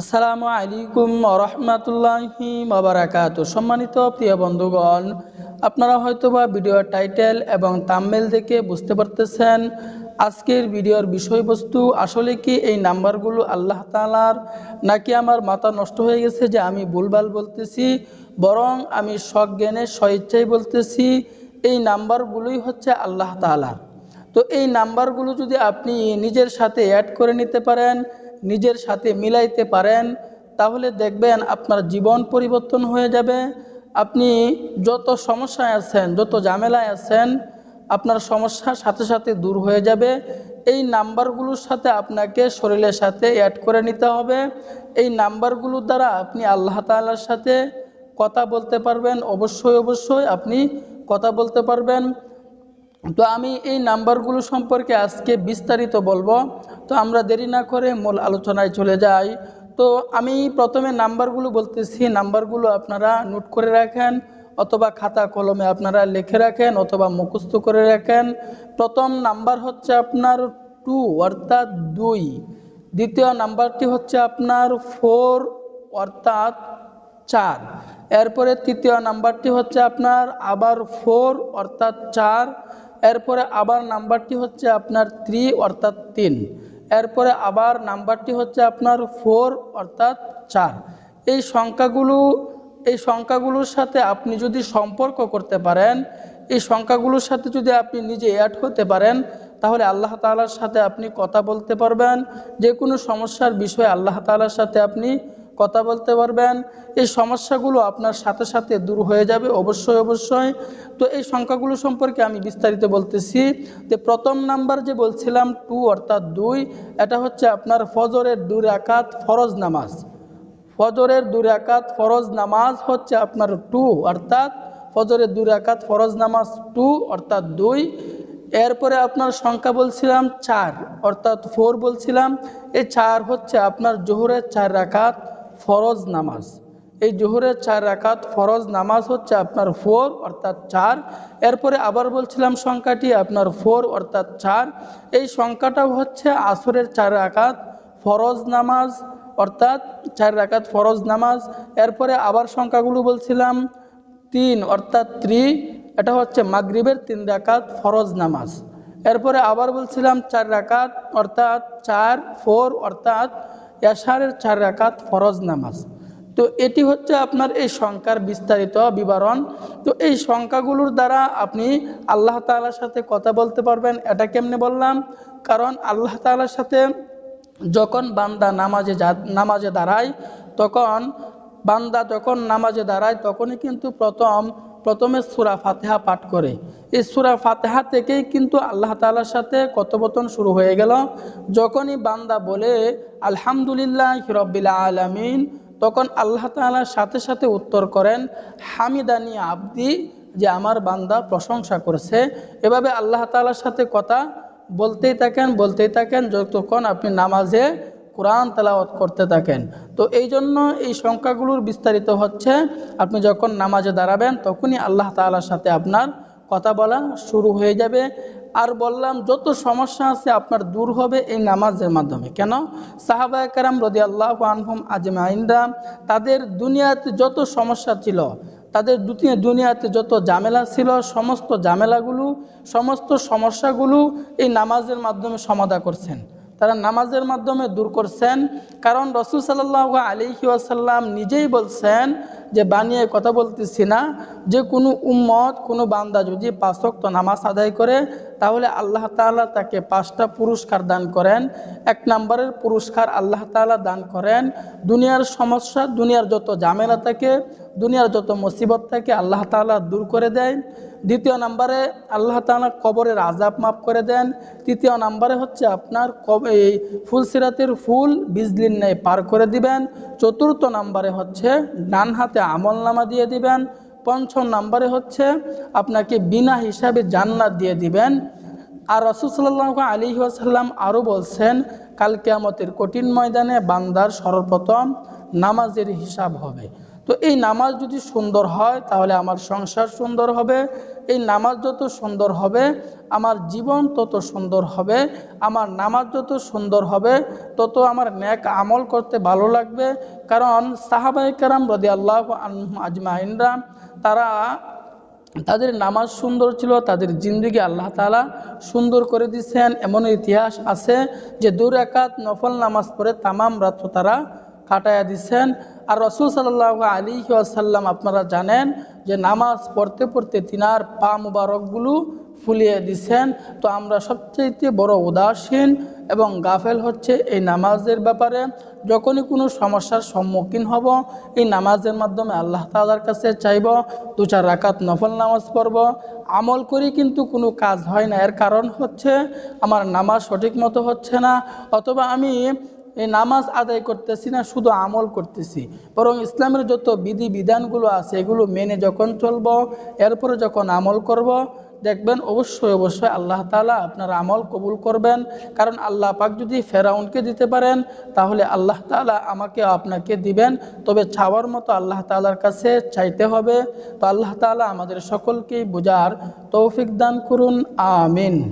আসসালামু আলাইকুম রহমতুল্লাহি মাবারাকাত সম্মানিত প্রিয় বন্ধুগণ, আপনারা হয়তোবা ভিডিওর টাইটেল এবং তামমেল দেখে বুঝতে পারতেছেন আজকের ভিডিওর বিষয়বস্তু আসলে কি এই নাম্বারগুলো আল্লাহ তালার নাকি আমার মাথা নষ্ট হয়ে গেছে যে আমি ভুলভাল বলতেছি, বরং আমি সজ্ঞানে স্বইচ্ছাই বলতেছি, এই নাম্বারগুলোই হচ্ছে আল্লাহ তালার তো এই নাম্বারগুলো যদি আপনি নিজের সাথে অ্যাড করে নিতে পারেন নিজের সাথে মিলাইতে পারেন, তাহলে দেখবেন আপনার জীবন পরিবর্তন হয়ে যাবে। আপনি যত সমস্যায় আছেন, যত ঝামেলায় আছেন, আপনার সমস্যার সাথে সাথে দূর হয়ে যাবে। এই নাম্বারগুলোর সাথে আপনাকে শরীরের সাথে অ্যাড করে নিতে হবে। এই নাম্বারগুলোর দ্বারা আপনি আল্লাহ তাআলার সাথে কথা বলতে পারবেন। অবশ্যই অবশ্যই আপনি কথা বলতে পারবেন। তো আমি এই নাম্বারগুলো সম্পর্কে আজকে বিস্তারিত বলব। তো আমরা দেরি না করে মূল আলোচনায় চলে যাই। তো আমি প্রথমে নাম্বারগুলো বলতেছি। নাম্বারগুলো আপনারা নোট করে রাখেন অথবা খাতা কলমে আপনারা লিখে রাখেন অথবা মুখস্থ করে রাখেন। প্রথম নাম্বার হচ্ছে আপনার টু, অর্থাৎ দুই। দ্বিতীয় নাম্বারটি হচ্ছে আপনার ফোর, অর্থাৎ চার। এরপরে তৃতীয় নাম্বারটি হচ্ছে আপনার আবার ফোর, অর্থাৎ চার। এরপরে আবার নাম্বারটি হচ্ছে আপনার থ্রি অর্থাৎ তিন। এরপরে আবার নাম্বারটি হচ্ছে আপনার ফোর অর্থাৎ চার। এই সংখ্যাগুলো, এই সংখ্যাগুলোর সাথে আপনি যদি সম্পর্ক করতে পারেন, এই সংখ্যাগুলোর সাথে যদি আপনি নিজে অ্যাড হতে পারেন, তাহলে আল্লাহ তালার সাথে আপনি কথা বলতে পারবেন। যে কোনো সমস্যার বিষয়ে আল্লাহ তালার সাথে আপনি কথা বলতে পারবেন। এই সমস্যাগুলো আপনার সাথে সাথে দূর হয়ে যাবে, অবশ্যই অবশ্যই। তো এই সংখ্যাগুলো সম্পর্কে আমি বিস্তারিত বলতেছি। যে প্রথম নাম্বার যে বলছিলাম, টু অর্থাৎ দুই, এটা হচ্ছে আপনার ফজরের দুই রাকাত ফরজ নামাজ। ফজরের দুই রাকাত ফরজ নামাজ হচ্ছে আপনার টু, অর্থাৎ ফজরের দুই রাকাত ফরজ নামাজ টু, অর্থাৎ দুই। এরপরে আপনার সংখ্যা বলছিলাম চার, অর্থাৎ ফোর বলছিলাম। এই চার হচ্ছে আপনার জোহরের চার রাকাত ফরজ নামাজ। এই জোহরের চার রাকাত ফরজ নামাজ হচ্ছে আপনার ফোর অর্থাৎ চার। এরপরে আবার বলছিলাম সংখ্যাটি আপনার ফোর অর্থাৎ চার। এই সংখ্যাটাও হচ্ছে আসরের চার রাকাত ফরজ নামাজ অর্থাৎ চার রাকাত ফরজ নামাজ। এরপরে আবার সংখ্যাগুলো বলছিলাম তিন অর্থাৎ ত্রি। এটা হচ্ছে মাগরিবের তিন রাকাত ফরজ নামাজ। এরপরে আবার বলছিলাম চার রাকাত অর্থাৎ চার, ফোর অর্থাৎ এশারের চার রাকাত ফরজ নামাজ। তো এটি হচ্ছে আপনার এই সংখ্যার বিস্তারিত বিবরণ। তো এই সংখ্যাগুলোর দ্বারা আপনি আল্লাহ তালার সাথে কথা বলতে পারবেন, এটা কেমনে বললাম? কারণ আল্লাহ তালার সাথে যখন বান্দা নামাজে নামাজে দাঁড়ায়, তখন বান্দা যখন নামাজে দাঁড়ায়, তখনই কিন্তু প্রথম প্রথমে সুরা ফাতেহা পাঠ করে। এই সুরা ফাতেহা থেকেই কিন্তু আল্লাহ তালার সাথে কথোপকথন শুরু হয়ে গেল। যখনই বান্দা বলে, আলহামদুলিল্লাহ হিরব্বিল আলমিন, তখন আল্লাহ তালার সাথে সাথে উত্তর করেন, হামিদানি আবদি, যে আমার বান্দা প্রশংসা করেছে। এভাবে আল্লাহ তালার সাথে কথা বলতেই থাকেন বলতেই থাকেন, যতক্ষণ আপনি নামাজে কোরআন তেলাওয়াত করতে থাকেন। তো এই জন্য এই সংখ্যাগুলোর বিস্তারিত হচ্ছে, আপনি যখন নামাজে দাঁড়াবেন তখনই আল্লাহ তালার সাথে আপনার কথা বলা শুরু হয়ে যাবে। আর বললাম, যত সমস্যা আছে আপনার দূর হবে এই নামাজের মাধ্যমে। কেন? সাহাবা কারাম রদি আল্লাহ আনহুম আজমাইনরা তাদের দুনিয়াতে যত সমস্যা ছিল, তাদের দুনিয়া দুনিয়াতে যত ঝামেলা ছিল, সমস্ত ঝামেলাগুলো, সমস্ত সমস্যাগুলো এই নামাজের মাধ্যমে সমাধা করছেন। তারা নামাজের মাধ্যমে দূর করছেন। কারণ রসুল সাল্লাহ আলী ওয়াসাল্লাম নিজেই বলছেন যে বানিয়ে কথা বলতেছি না, যে কোনো উম্মত, কোনো বান্দা যদি পাঁচক্ত নামাজ আদায় করে, তাহলে আল্লাহ তালা তাকে পাঁচটা পুরস্কার দান করেন। এক নম্বরের পুরস্কার আল্লাহ তালা দান করেন। দুনিয়ার সমস্যা, দুনিয়ার যত ঝামেলা থাকে, দুনিয়ার যত মুসিবত থাকে, আল্লাহ তালা দূর করে দেয় দ্বিতীয় নাম্বারে আল্লাহ তালা কবরের আজাব মাফ করে দেন। তৃতীয় নাম্বারে হচ্ছে আপনার এই ফুলসিরাতের ফুল বিজলির ন্যায় পার করে দিবেন। চতুর্থ নাম্বারে হচ্ছে ডান হাতে আমল নামা দিয়ে দিবেন। পঞ্চম নাম্বারে হচ্ছে, আপনাকে বিনা হিসাবে জান্নাত দিয়ে দিবেন। আর রসুল্লাহ আলী আসাল্লাম আরও বলছেন, কাল কেয়ামতের কঠিন ময়দানে বান্দার সর্বপ্রথম নামাজের হিসাব হবে। তো এই নামাজ যদি সুন্দর হয়, তাহলে আমার সংসার সুন্দর হবে। এই নামাজ যত সুন্দর হবে, আমার জীবন তত সুন্দর হবে। আমার নামাজ যত সুন্দর হবে, তত আমার ন্যাক আমল করতে ভালো লাগবে। কারণ সাহাবাই কারাম রদি আল্লাহ আজমাইনরা, তারা তাদের নামাজ সুন্দর ছিল, তাদের জিন্দিগি আল্লাহ তালা সুন্দর করে দিচ্ছেন এমন ইতিহাস আছে যে দূর একাত নফল নামাজ পড়ে তামাম রাত্র তারা কাটাইয়া দিচ্ছেন আর রসুল সাল্লাহ আলী আসাল্লাম আপনারা জানেন যে নামাজ পড়তে পড়তে তিনার পা মুবারকগুলো ফুলিয়ে দিচ্ছেন তো আমরা সবচেয়ে বড় উদাসীন এবং গাফেল হচ্ছে এই নামাজের ব্যাপারে। যখনই কোনো সমস্যার সম্মুখীন হব, এই নামাজের মাধ্যমে আল্লাহ তালার কাছে চাইব, দু চার রাকাত নফল নামাজ পড়ব। আমল করি কিন্তু কোনো কাজ হয় না। এর কারণ হচ্ছে আমার নামাজ সঠিক মতো হচ্ছে না। অথবা আমি এই নামাজ আদায় করতেছি না, শুধু আমল করতেছি। বরং ইসলামের যত বিধি বিধানগুলো আছে, এগুলো মেনে যখন চলব, এরপরে যখন আমল করব, দেখবেন অবশ্যই অবশ্যই আল্লাহ তালা আপনার আমল কবুল করবেন। কারণ আল্লাহ পাক যদি ফেরাউনকে দিতে পারেন, তাহলে আল্লাহ তালা আমাকে আপনাকে দিবেন। তবে চাওয়ার মতো আল্লাহ তালার কাছে চাইতে হবে। তো আল্লাহ তালা আমাদের সকলকেই বোঝার তৌফিক দান করুন, আমিন।